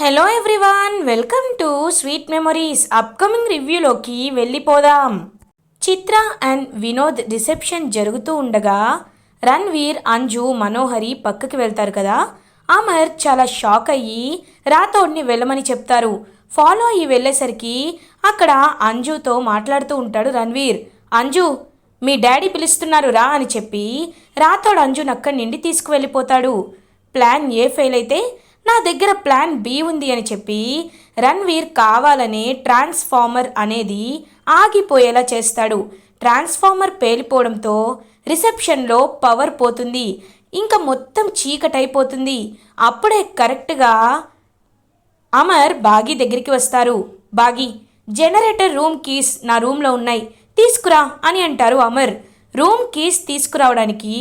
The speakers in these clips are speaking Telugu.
Hello everyone welcome to sweet memories upcoming రివ్యూలోకి వెళ్ళిపోదాం. చిత్ర అండ్ వినోద్ రిసెప్షన్ జరుగుతూ ఉండగా రణ్వీర్ అంజు మనోహరి పక్కకి వెళ్తారు కదా. అమర్ చాలా షాక్ అయ్యి రాథోడ్ని వెళ్ళమని చెప్తారు. ఫాలో అయ్యి వెళ్ళేసరికి అక్కడ అంజుతో మాట్లాడుతూ ఉంటాడు రణ్వీర్. అంజు మీ డాడీ పిలుస్తున్నారు రా అని చెప్పి రాథోడ్ అంజుని అక్కడి నుండి తీసుకువెళ్ళిపోతాడు. ప్లాన్ ఏ ఫెయిల్ అయితే నా దగ్గర ప్లాన్ బి ఉంది అని చెప్పి రణ్వీర్ కావాలనే ట్రాన్స్ఫార్మర్ అనేది ఆగిపోయేలా చేస్తాడు. ట్రాన్స్ఫార్మర్ పేలిపోవడంతో రిసెప్షన్లో పవర్ పోతుంది. ఇంకా మొత్తం చీకటైపోతుంది. అప్పుడే కరెక్ట్గా అమర్ బాగి దగ్గరికి వస్తారు. బాగి జనరేటర్ రూమ్ కీస్ నా రూమ్లో ఉన్నాయి. తీసుకురా అని అంటారు అమర్. రూమ్ కీస్ తీసుకురావడానికి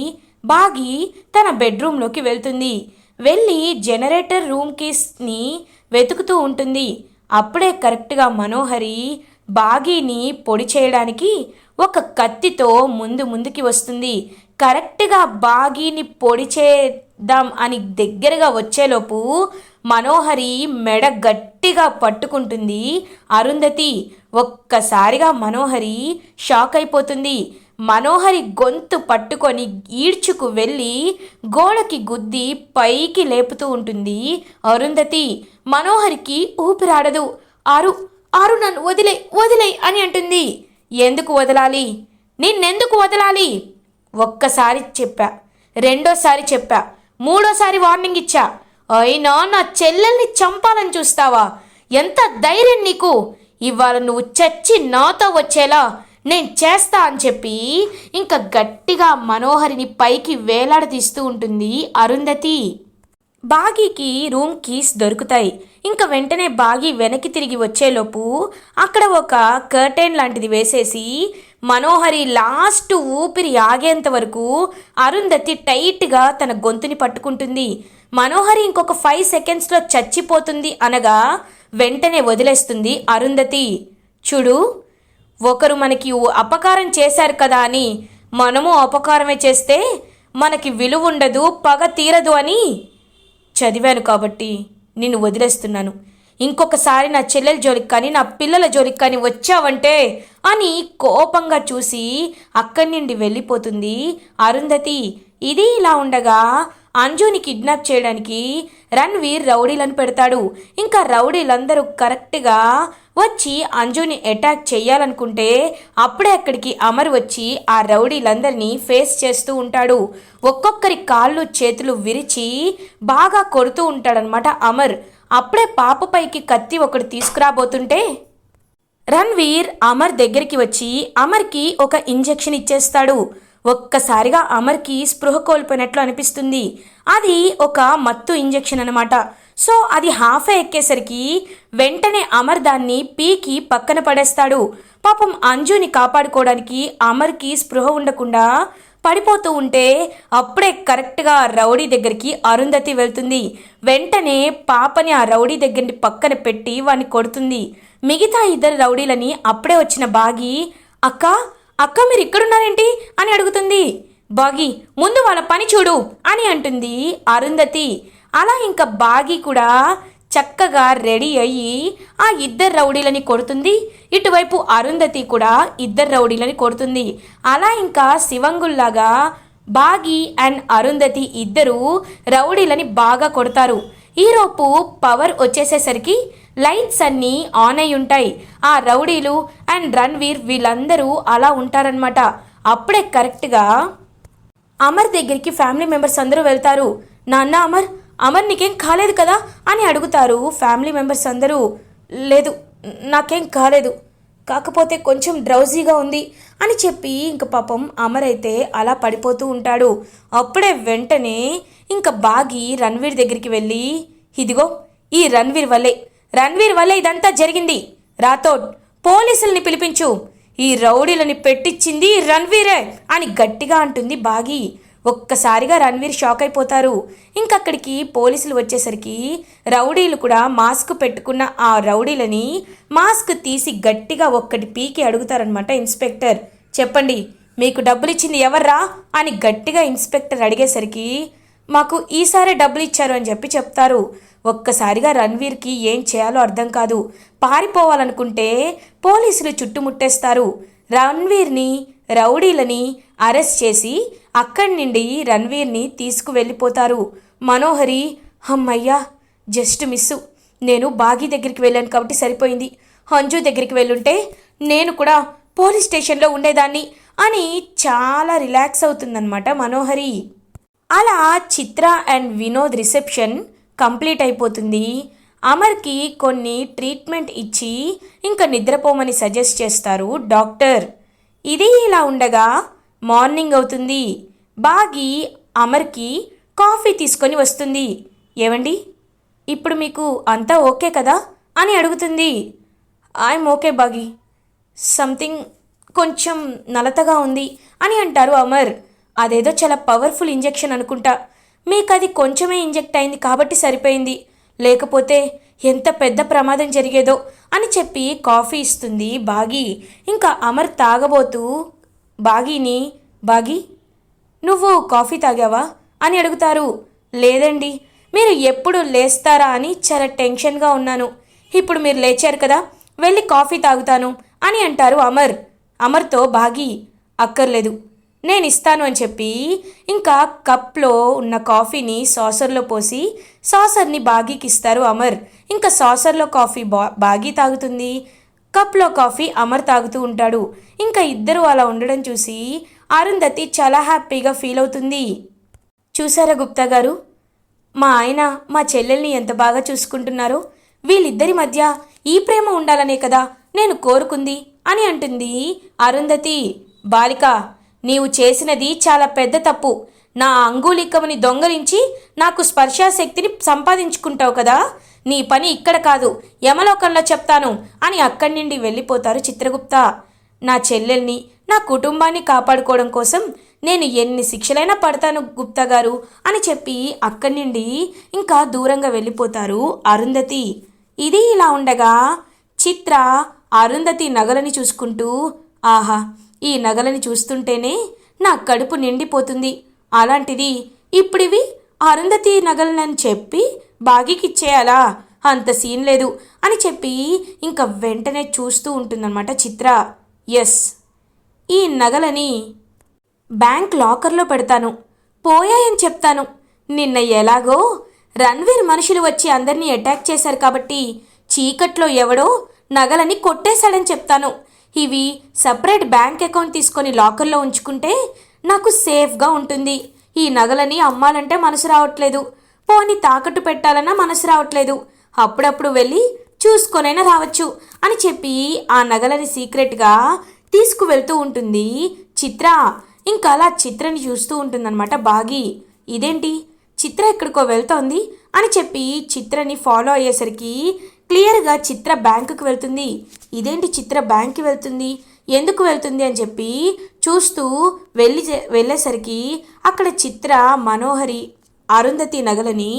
బాగి తన బెడ్రూమ్లోకి వెళ్తుంది. వెళ్ళి జనరేటర్ రూమ్ కీస్ని వెతుకుతూ ఉంటుంది. అప్పుడే కరెక్ట్గా మనోహరి బాగీని పొడి చేయడానికి ఒక కత్తితో ముందు ముందుకి వస్తుంది. కరెక్ట్గా బాగీని పొడి చేద్దాం అని దగ్గరగా వచ్చేలోపు మనోహరి మెడ గట్టిగా పట్టుకుంటుంది. అరుంధతి ఒక్కసారిగా మనోహరి షాక్ అయిపోతుంది. మనోహరి గొంతు పట్టుకొని ఈడ్చుకు వెళ్ళి గోడకి గుద్ది పైకి లేపుతూ ఉంటుంది. అరుంధతి మనోహరికి ఊపిరాడదు. ఆరు ఆరు నన్ను వదిలే వదిలే అని అంటుంది. ఎందుకు వదలాలి? నిన్నెందుకు వదలాలి? ఒక్కసారి చెప్పా రెండోసారి చెప్పా మూడోసారి వార్నింగ్ ఇచ్చా. అయినా నా చెల్లెల్ని చంపాలని చూస్తావా? ఎంత ధైర్యం నీకు? ఇవాళ నువ్వు చచ్చి నాతో వచ్చేలా నేను చేస్తా అని చెప్పి ఇంకా గట్టిగా మనోహరిని పైకి వేలాడదీస్తూ ఉంటుంది అరుంధతి. బాగీకి రూమ్ కీస్ దొరుకుతాయి. ఇంకా వెంటనే బాగి వెనక్కి తిరిగి వచ్చేలోపు అక్కడ ఒక కర్టెన్ లాంటిది వేసేసి మనోహరి లాస్ట్ ఊపిరి ఆగేంత వరకు అరుంధతి టైట్గా తన గొంతుని పట్టుకుంటుంది. మనోహరి ఇంకొక ఫైవ్ సెకండ్స్లో చచ్చిపోతుంది అనగా వెంటనే వదిలేస్తుంది అరుంధతి. చూడు ఒకరు మనకి అపకారం చేశారు కదా అని మనము అపకారమే చేస్తే మనకి విలువ ఉండదు పగ తీరదు అని చదివాను కాబట్టి నిన్ను వదిలేస్తున్నాను. ఇంకొకసారి నా చెల్లెల జోలికి కానీ నా పిల్లల జోలికి కానీ వచ్చావంటే అని కోపంగా చూసి అక్కడి నుండి వెళ్ళిపోతుంది అరుంధతి. ఇది ఇలా ఉండగా అంజుని కిడ్నాప్ చేయడానికి రణ్వీర్ రౌడీలను పెడతాడు. ఇంకా రౌడీలందరూ కరెక్ట్గా వచ్చి అంజుని అటాక్ చేయాలనుకుంటే అప్పుడే అక్కడికి అమర్ వచ్చి ఆ రౌడీలందరినీ ఫేస్ చేస్తూ ఉంటాడు. ఒక్కొక్కరి కాళ్ళు చేతులు విరిచి బాగా కొడుతూ ఉంటాడనమాట అమర్. అప్పుడే పాపపైకి కత్తి ఒకటి తీసుకురాబోతుంటే రణ్వీర్ అమర్ దగ్గరికి వచ్చి అమర్కి ఒక ఇంజెక్షన్ ఇచ్చేస్తాడు. ఒక్కసారిగా అమర్కి స్పృహ కోల్పోయినట్లు అనిపిస్తుంది. అది ఒక మత్తు ఇంజెక్షన్ అనమాట సో అది హాఫే ఎక్కేసరికి వెంటనే అమర్ దాన్ని పీకి పక్కన పడేస్తాడు. పాపం అంజుని కాపాడుకోవడానికి అమర్కి స్పృహ ఉండకుండా పడిపోతూ ఉంటే అప్పుడే కరెక్ట్గా రౌడీ దగ్గరికి అరుంధతి వెళ్తుంది. వెంటనే పాపని ఆ రౌడీ దగ్గరికి పక్కన పెట్టి వాడిని కొడుతుంది. మిగతా ఇద్దరు రౌడీలని అప్పుడే వచ్చిన బాగి అక్క అక్క మీరు ఇక్కడున్నారేంటి? అని అడుగుతుంది. బాగి ముందు వాళ్ళ పని చూడు అని అంటుంది అరుంధతి. అలా ఇంకా బాగి కూడా చక్కగా రెడీ అయ్యి ఆ ఇద్దరు రౌడీలని కొడుతుంది. ఇటువైపు అరుంధతి కూడా ఇద్దరు రౌడీలని కొడుతుంది. అలా ఇంకా శివంగుల్లాగా బాగి అండ్ అరుంధతి ఇద్దరు రౌడీలని బాగా కొడతారు. ఈరోపు పవర్ వచ్చేసేసరికి లైట్స్ అన్నీ ఆన్ అయి ఉంటాయి. ఆ రౌడీలు అండ్ రణ్వీర్ వీళ్ళందరూ అలా ఉంటారనమాట అప్పుడే కరెక్ట్గా అమర్ దగ్గరికి ఫ్యామిలీ మెంబర్స్ అందరూ వెళ్తారు. నాన్న అమర్ అమర్ నీకేం కాలేదు కదా అని అడుగుతారు ఫ్యామిలీ మెంబర్స్ అందరూ. లేదు నాకేం కాలేదు. కాకపోతే కొంచెం డ్రౌజీగా ఉంది అని చెప్పి ఇంక పాపం అమర్ అయితే అలా పడిపోతూ ఉంటాడు. అప్పుడే వెంటనే ఇంక బాగి రణ్వీర్ దగ్గరికి వెళ్ళి ఇదిగో ఈ రణ్వీర్ వల్లే. రణ్వీర్ వల్లే ఇదంతా జరిగింది. రాథోడ్ పోలీసుల్ని పిలిపించు. ఈ రౌడీలని పెట్టించింది రణ్వీరే అని గట్టిగా అంటుంది బాగి. ఒక్కసారిగా రణ్వీర్ షాక్ అయిపోతారు. ఇంకక్కడికి పోలీసులు వచ్చేసరికి రౌడీలు కూడా మాస్క్ పెట్టుకున్న ఆ రౌడీలని మాస్క్ తీసి గట్టిగా ఒక్కటి పీకి అడుగుతారనమాట ఇన్స్పెక్టర్. చెప్పండి మీకు డబ్బులు ఇచ్చింది ఎవర్రా? అని గట్టిగా ఇన్స్పెక్టర్ అడిగేసరికి మాకు ఈసారి డబ్బులు ఇచ్చారు అని చెప్పి చెప్తారు. ఒక్కసారిగా రణ్వీర్కి ఏం చేయాలో అర్థం కాదు. పారిపోవాలనుకుంటే పోలీసులు చుట్టుముట్టేస్తారు. రణ్వీర్ని రౌడీలని అరెస్ట్ చేసి అక్కడి నుండి రణ్వీర్ని తీసుకువెళ్ళిపోతారు. మనోహరి అమ్మయ్యా జస్ట్ మిస్సు. నేను బాగి దగ్గరికి వెళ్ళాను కాబట్టి సరిపోయింది. హంజు దగ్గరికి వెళ్ళుంటే నేను కూడా పోలీస్ స్టేషన్లో ఉండేదాన్ని అని చాలా రిలాక్స్ అవుతుందన్నమాట మనోహరి. అలా Chitra and Vinod reception complete అయిపోతుంది. అమర్కి కొన్ని ట్రీట్మెంట్ ఇచ్చి ఇంకా నిద్రపోమని సజెస్ట్ చేస్తారు డాక్టర్. ఇది ఇలా ఉండగా మార్నింగ్ అవుతుంది. బాగి అమర్కి కాఫీ తీసుకొని వస్తుంది. ఏవండి? ఇప్పుడు మీకు అంతా ఓకే కదా? అని అడుగుతుంది. I'm okay Bagi. సంథింగ్ కొంచెం నలతగా ఉంది అని అంటారు అమర్. అదేదో చాలా పవర్ఫుల్ ఇంజెక్షన్ అనుకుంటా. మీకు అది కొంచెమే ఇంజెక్ట్ అయింది కాబట్టి సరిపోయింది. లేకపోతే ఎంత పెద్ద ప్రమాదం జరిగేదో అని చెప్పి కాఫీ ఇస్తుంది బాగి. ఇంకా అమర్ తాగబోతూ బాగీని బాగి నువ్వు కాఫీ తాగావా? అని అడుగుతారు. లేదండి మీరు ఎప్పుడు లేస్తారా అని చాలా టెన్షన్గా ఉన్నాను. ఇప్పుడు మీరు లేచారు కదా వెళ్ళి కాఫీ తాగుతాను అని అంటారు అమర్. అమర్తో బాగి అక్కర్లేదు నేను ఇస్తాను అని చెప్పి ఇంకా కప్లో ఉన్న కాఫీని సాసర్లో పోసి సాసర్ని బాగీకి ఇస్తారు అమర్. ఇంకా సాసర్లో కాఫీ బా బాగీ తాగుతుంది. కప్లో కాఫీ అమర్ తాగుతూ ఉంటాడు. ఇంకా ఇద్దరు అలా ఉండడం చూసి అరుంధతి చాలా హ్యాపీగా ఫీల్ అవుతుంది. చూసారా గుప్తా గారు? మా ఆయన మా చెల్లెల్ని ఎంత బాగా చూసుకుంటున్నారో వీళ్ళిద్దరి మధ్య ఈ ప్రేమ ఉండాలనే కదా నేను కోరుకుంది అని అంటుంది అరుంధతి. బాలిక నీవు చేసినది చాలా పెద్ద తప్పు. నా అంగుళికముని దొంగలించి నాకు స్పర్శాశక్తిని సంపాదించుకుంటావు కదా? నీ పని ఇక్కడ కాదు యమలోకంలో చెప్తాను అని అక్కడి నుండి వెళ్ళిపోతారు చిత్రగుప్త. నా చెల్లెల్ని నా కుటుంబాన్ని కాపాడుకోవడం కోసం నేను ఎన్ని శిక్షలైనా పడతాను గుప్తా గారు అని చెప్పి అక్కడి నుండి ఇంకా దూరంగా వెళ్ళిపోతారు అరుంధతి. ఇది ఇలా ఉండగా చిత్ర అరుంధతి నగలని చూసుకుంటూ ఆహా ఈ నగలని చూస్తుంటేనే నా కడుపు నిండిపోతుంది. అలాంటిది ఇప్పుడివి అరుంధతి నగలనని చెప్పి బాగికిచ్చేయాలా? అంత సీన్ లేదు అని చెప్పి ఇంకా వెంటనే చూస్తూ ఉంటుందన్నమాట చిత్ర. ఎస్. ఈ నగలని బ్యాంక్ లాకర్లో పెడతాను. పోయాయని చెప్తాను. నిన్న ఎలాగో రణ్వీర్ మనుషులు వచ్చి అందరినీ అటాక్ చేశారు కాబట్టి చీకట్లో ఎవడో నగలని కొట్టేశాడని చెప్తాను. ఇవి సపరేట్ బ్యాంక్ అకౌంట్ తీసుకొని లాకర్లో ఉంచుకుంటే నాకు సేఫ్గా ఉంటుంది. ఈ నగలని అమ్మాలంటే మనసు రావట్లేదు. పోని తాకట్టు పెట్టాలన్నా మనసు రావట్లేదు. అప్పుడప్పుడు వెళ్ళి చూసుకొనైనా రావచ్చు అని చెప్పి ఆ నగలని సీక్రెట్గా తీసుకువెళ్తూ ఉంటుంది చిత్ర. ఇంకా అలా చిత్రని చూస్తూ ఉంటుందన్నమాట బాగి. ఇదేంటి? చిత్ర ఎక్కడికో వెళ్తోంది అని చెప్పి చిత్రని ఫాలో అయ్యేసరికి క్లియర్గా చిత్ర బ్యాంకుకి వెళ్తుంది. ఇదేంటి చిత్ర బ్యాంక్కి వెళ్తుంది? ఎందుకు వెళ్తుంది అని చెప్పి చూస్తూ వెళ్ళి వెళ్ళేసరికి అక్కడ చిత్ర మనోహరి అరుంధతి నగలని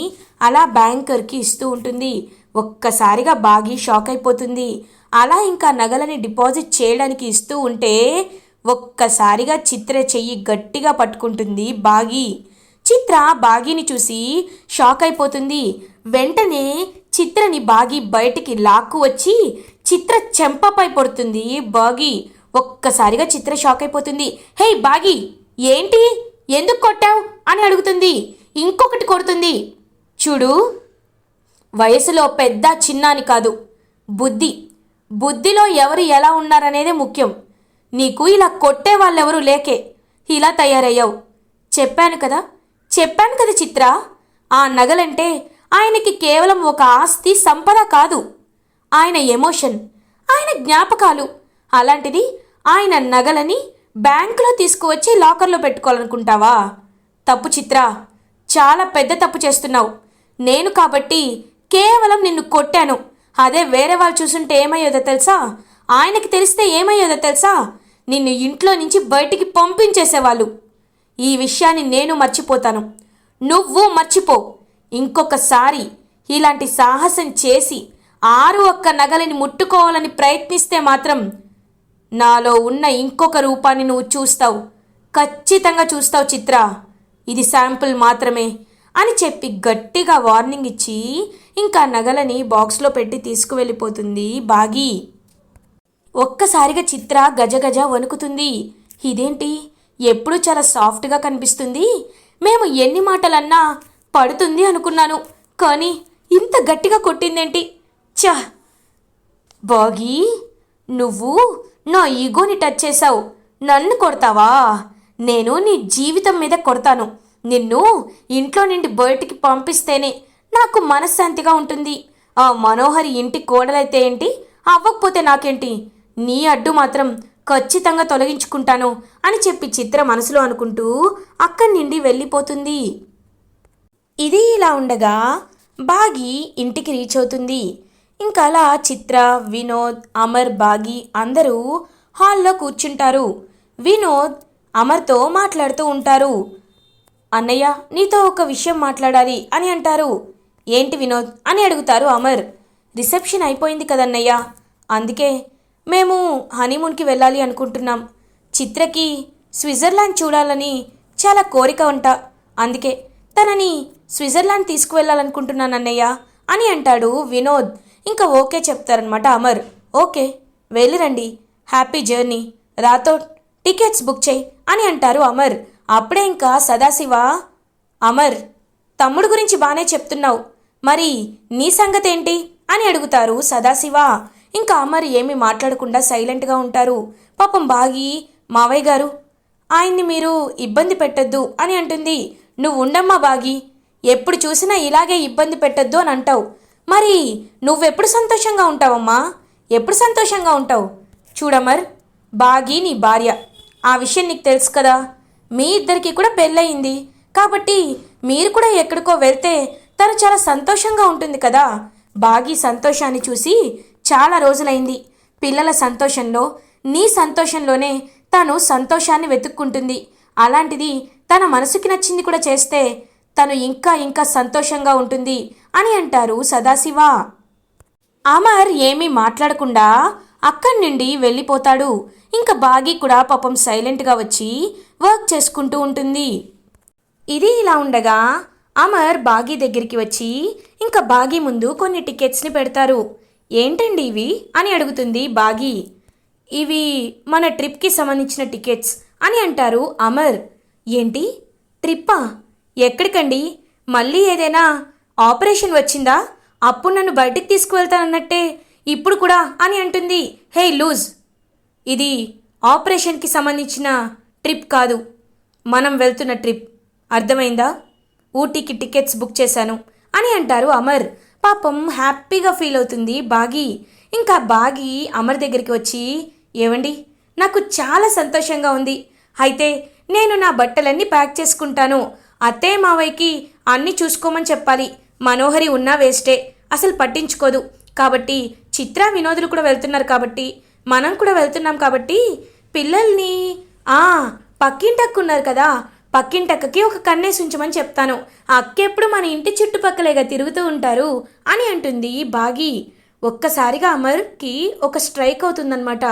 అలా బ్యాంకర్కి ఇస్తూ ఉంటుంది. ఒక్కసారిగా బాగి షాక్ అయిపోతుంది. అలా ఇంకా నగలని డిపాజిట్ చేయడానికి ఇస్తూ ఉంటే ఒక్కసారిగా చిత్ర చెయ్యి గట్టిగా పట్టుకుంటుంది బాగి. చిత్ర బాగిని చూసి షాక్ అయిపోతుంది. వెంటనే చిత్రని బాగి బయటికి లాక్కు వచ్చి చిత్ర చెంపపై పడుతుంది బాగి. ఒక్కసారిగా చిత్ర షాక్ అయిపోతుంది. హే బాగి ఏంటి? ఎందుకు కొట్టావు? అని అడుగుతుంది. ఇంకొకటి కొడుతుంది. చూడు. వయసులో పెద్ద చిన్న అని కాదు. బుద్ధి. బుద్ధిలో ఎవరు ఎలా ఉన్నారనేదే ముఖ్యం. నీకు ఇలా కొట్టే వాళ్ళెవరూ లేకే. ఇలా తయారయ్యావు. చెప్పాను కదా. చెప్పాను కదా చిత్ర. ఆ నగలంటే ఆయనకి కేవలం ఒక ఆస్తి సంపద కాదు. ఆయన ఎమోషన్. ఆయన జ్ఞాపకాలు. అలాంటిది ఆయన నగలని బ్యాంకులో తీసుకువచ్చి లాకర్లో పెట్టుకోవాలనుకుంటావా? తప్పు చిత్ర. చాలా పెద్ద తప్పు చేస్తున్నావు. నేను కాబట్టి కేవలం నిన్ను కొట్టాను. అదే వేరే వాళ్ళు చూసుంటే ఏమయ్యేదో తెలుసా? ఆయనకి తెలిస్తే ఏమయ్యేదో తెలుసా? నిన్ను ఇంట్లో నుంచి బయటికి పంపించేసేవాళ్ళు. ఈ విషయాన్ని నేను మర్చిపోతాను. నువ్వు మర్చిపో. ఇంకొకసారి ఇలాంటి సాహసం చేసి ఆరు ఒక్క నగలని ముట్టుకోవాలని ప్రయత్నిస్తే మాత్రం నాలో ఉన్న ఇంకొక రూపాన్ని నువ్వు చూస్తావు. ఖచ్చితంగా చూస్తావు చిత్ర. ఇది శాంపుల్ మాత్రమే అని చెప్పి గట్టిగా వార్నింగ్ ఇచ్చి ఇంకా నగలని బాక్స్లో పెట్టి తీసుకువెళ్ళిపోతుంది. బాగి! ఒక్కసారిగా చిత్ర గజగజ వణుకుతుంది. ఇదేంటి? ఎప్పుడు చాలా సాఫ్ట్గా కనిపిస్తుంది? మేము ఎన్ని మాటలన్నా పడుతుంది అనుకున్నాను. కానీ ఇంత గట్టిగా కొట్టిందేంటి? చ బాగి! నువ్వు నా ఈగోని టచ్ చేశావు. నన్ను కొడతావా? నేను నీ జీవితం మీద కొడతాను. నిన్ను ఇంట్లో నుండి బయటికి పంపిస్తేనే నాకు మనశ్శాంతిగా ఉంటుంది. ఆ మనోహరి ఇంటి కోడలైతే ఏంటి? అవ్వకపోతే నాకేంటి? నీ అడ్డు మాత్రం ఖచ్చితంగా తొలగించుకుంటాను అని చెప్పి చిత్ర మనసులో అనుకుంటూ అక్కడి నుండి వెళ్ళిపోతుంది. ఇది ఇలా ఉండగా బాగి ఇంటికి రీచ్ అవుతుంది. ఇంకా అలా చిత్ర వినోద్ అమర్ బాగి అందరూ హాల్లో కూర్చుంటారు. వినోద్ అమర్తో మాట్లాడుతూ ఉంటారు. అన్నయ్య నీతో ఒక విషయం మాట్లాడాలి అని అంటారు. ఏంటి వినోద్ అని అడుగుతారు అమర్. రిసెప్షన్ అయిపోయింది కదన్నయ్య. అందుకే మేము హనీమూన్కి వెళ్ళాలి అనుకుంటున్నాం. చిత్రకి స్విట్జర్లాండ్ చూడాలని చాలా కోరిక ఉంట అందుకే తనని స్విట్జర్లాండ్ తీసుకువెళ్ళాలనుకుంటున్నాను అన్నయ్య అని అంటాడు వినోద్. ఇంకా ఓకే చెప్తారనమాట అమర్. ఓకే వెళ్ళిరండి. Happy journey. రాతో టికెట్స్ బుక్ చేయి అని అంటారు అమర్. అప్పుడే ఇంకా సదాశివ అమర్. తమ్ముడు గురించి బాగానే చెప్తున్నావు. మరి నీ సంగతేంటి? అని అడుగుతారు సదాశివ. ఇంకా మరి ఏమీ మాట్లాడకుండా సైలెంట్గా ఉంటారు. పాపం బాగి మావయ్య గారు ఆయన్ని మీరు ఇబ్బంది పెట్టొద్దు అని అంటుంది. నువ్వు ఉండమ్మా బాగి ఎప్పుడు చూసినా ఇలాగే ఇబ్బంది పెట్టొద్దు అని అంటావు. మరి నువ్వెప్పుడు సంతోషంగా ఉంటావమ్మా? ఎప్పుడు సంతోషంగా ఉంటావు? చూడమర్ బాగి నీ భార్య. ఆ విషయం నీకు తెలుసు కదా. మీ ఇద్దరికి కూడా పెళ్ళయింది. కాబట్టి మీరు కూడా ఎక్కడికో వెళ్తే తను చాలా సంతోషంగా ఉంటుంది కదా. బాగి సంతోషాన్ని చూసి చాలా రోజులైంది. పిల్లల సంతోషంలో నీ సంతోషంలోనే తను సంతోషాన్ని వెతుక్కుంటుంది. అలాంటిది తన మనసుకి నచ్చింది కూడా చేస్తే తను ఇంకా ఇంకా సంతోషంగా ఉంటుంది అని అంటారు సదాశివ. అమర్ ఏమీ మాట్లాడకుండా అక్కడి నుండి వెళ్ళిపోతాడు. ఇంకా బాగి కూడా పాపం సైలెంట్గా వచ్చి వర్క్ చేసుకుంటూ ఉంటుంది. ఇది ఇలా ఉండగా అమర్ బాగీ దగ్గరికి వచ్చి ఇంకా బాగీ ముందు కొన్ని టికెట్స్ని పెడతారు. ఏంటండి ఇవి? అని అడుగుతుంది బాగీ. ఇవి మన ట్రిప్కి సంబంధించిన టికెట్స్ అని అంటారు అమర్. ఏంటి? ట్రిప్పా? ఎక్కడికండి? మళ్ళీ ఏదైనా ఆపరేషన్ వచ్చిందా? అప్పుడు నన్ను బయటికి తీసుకువెళ్తానన్నట్టే ఇప్పుడు కూడా అని అంటుంది. Hey loose! ఇది ఆపరేషన్కి సంబంధించిన ట్రిప్ కాదు. మనం వెళ్తున్న ట్రిప్. అర్థమైందా? ఊటీకి టికెట్స్ బుక్ చేశాను అని అంటారు అమర్. పాపం హ్యాపీగా ఫీల్ అవుతుంది బాగి. ఇంకా బాగి అమర్ దగ్గరికి వచ్చి ఏవండి? నాకు చాలా సంతోషంగా ఉంది. అయితే నేను నా బట్టలన్నీ ప్యాక్ చేసుకుంటాను. అత్తే మావయ్యకి అన్నీ చూసుకోమని చెప్పాలి. మనోహరి ఉన్నా వేస్టే. అసలు పట్టించుకోదు. కాబట్టి చిత్ర వినోదులు కూడా వెళ్తున్నారు కాబట్టి మనం కూడా వెళ్తున్నాం కాబట్టి పిల్లల్ని ఆ పక్కింటక్కు ఉన్నారు కదా పక్కింటక్కకి ఒక కన్నేసి ఉంచమని చెప్తాను. ఆ మన ఇంటి చుట్టుపక్కలేగా తిరుగుతూ ఉంటారు అని అంటుంది బాగి. ఒక్కసారిగా అమర్కి ఒక స్ట్రైక్ అవుతుందన్నమాట.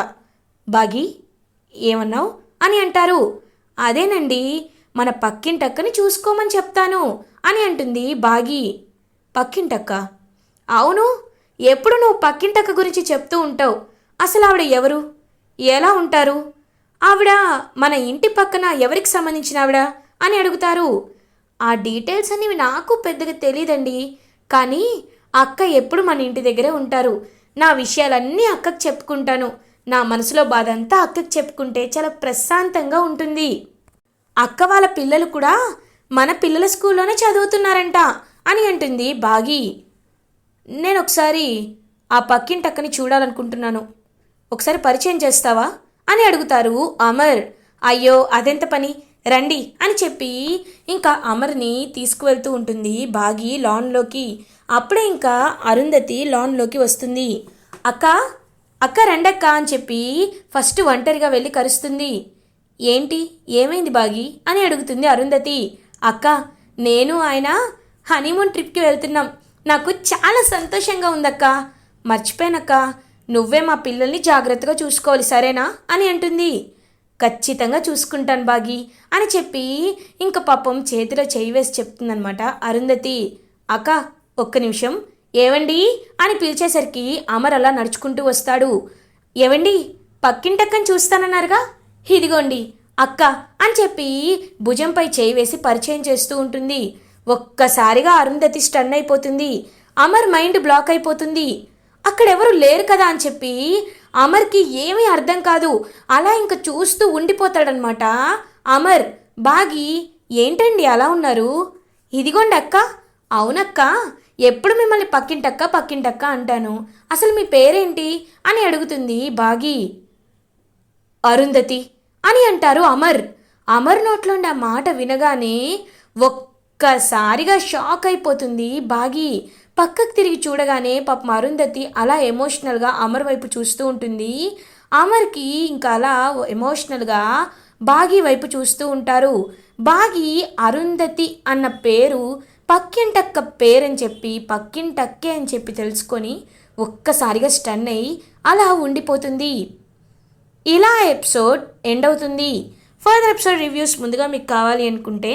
బాగి ఏమన్నావు? అని అంటారు. అదేనండి మన పక్కింటక్కని చూసుకోమని చెప్తాను అని అంటుంది బాగి. పక్కింటక్క? అవును ఎప్పుడు నువ్వు పక్కింటక్క గురించి చెప్తూ ఉంటావు. అసలు ఆవిడ ఎవరు? ఎలా ఉంటారు? ఆవిడ మన ఇంటి పక్కన ఎవరికి సంబంధించిన ఆవిడ? అని అడుగుతారు. ఆ డీటెయిల్స్ అనేవి నాకు పెద్దగా తెలియదండి కానీ అక్క ఎప్పుడు మన ఇంటి దగ్గరే ఉంటారు. నా విషయాలన్నీ అక్కకు చెప్పుకుంటాను. నా మనసులో బాధ అంతా అక్కకి చెప్పుకుంటే చాలా ప్రశాంతంగా ఉంటుంది. అక్క వాళ్ళ పిల్లలు కూడా మన పిల్లల స్కూల్లోనే చదువుతున్నారంట అని అంటుంది బాగి. నేను ఒకసారి ఆ పక్కింటక్కని చూడాలనుకుంటున్నాను. ఒకసారి పరిచయం చేస్తావా? అని అడుగుతారు అమర్. అయ్యో అదెంత పని? రండి అని చెప్పి ఇంకా అమర్ని తీసుకువెళ్తూ ఉంటుంది బాగి లాన్లోకి. అప్పుడే ఇంకా అరుంధతి లాన్లోకి వస్తుంది. అక్క అక్క రండక్క అని చెప్పి ఫస్ట్ ఒంటరిగా వెళ్ళి కరుస్తుంది. ఏంటి? ఏమైంది బాగి? అని అడుగుతుంది అరుంధతి. అక్క నేను ఆయన హనీమూన్ ట్రిప్కి వెళ్తున్నాం. నాకు చాలా సంతోషంగా ఉందక్క. మర్చిపోయానక్క. నువ్వే మా పిల్లల్ని జాగ్రత్తగా చూసుకోవాలి సరేనా? అని అంటుంది. ఖచ్చితంగా చూసుకుంటాను బాగి అని చెప్పి ఇంక పాపం చేతిలో చేయి వేసి చెప్తుందనమాట అరుంధతి. అక్క ఒక్క నిమిషం. ఏవండి? అని పిలిచేసరికి అమర్ అలా నడుచుకుంటూ వస్తాడు. ఏవండి? పక్కింటక్కని చూస్తానన్నారుగా? ఇదిగోండి అక్క అని చెప్పి భుజంపై చేయి వేసి పరిచయం చేస్తూ ఉంటుంది. ఒక్కసారిగా అరుంధతి స్టన్ అయిపోతుంది. అమర్ మైండ్ బ్లాక్ అయిపోతుంది. అక్కడెవరు లేరు కదా అని చెప్పి అమర్కి ఏమీ అర్థం కాదు. అలా ఇంక చూస్తూ ఉండిపోతాడనమాట అమర్ బాగి ఏంటండి అలా ఉన్నారు? ఇదిగోండి అక్క. అవునక్క ఎప్పుడు మిమ్మల్ని పక్కింటక్క పక్కింటక్క అంటాను. అసలు మీ పేరేంటి? అని అడుగుతుంది బాగి. అరుంధతి అని అంటారు అమర్. అమర్ నోట్లోండి ఆ మాట వినగానే ఒక్కసారిగా షాక్ అయిపోతుంది బాగి. పక్కకు తిరిగి చూడగానే పాపం అరుంధతి అలా ఎమోషనల్గా అమర్ వైపు చూస్తూ ఉంటుంది. అమర్కి ఇంకా అలా ఎమోషనల్గా బాగి వైపు చూస్తూ ఉంటారు. బాగి అరుంధతి అన్న పేరు పక్కింటక్క పేరని చెప్పి పక్కింటక్కే అని చెప్పి తెలుసుకొని ఒక్కసారిగా స్టన్ అయ్యి అలా ఉండిపోతుంది. ఇలా ఎపిసోడ్ ఎండ్ అవుతుంది. ఫర్దర్ ఎపిసోడ్ రివ్యూస్ ముందుగా మీకు కావాలి అనుకుంటే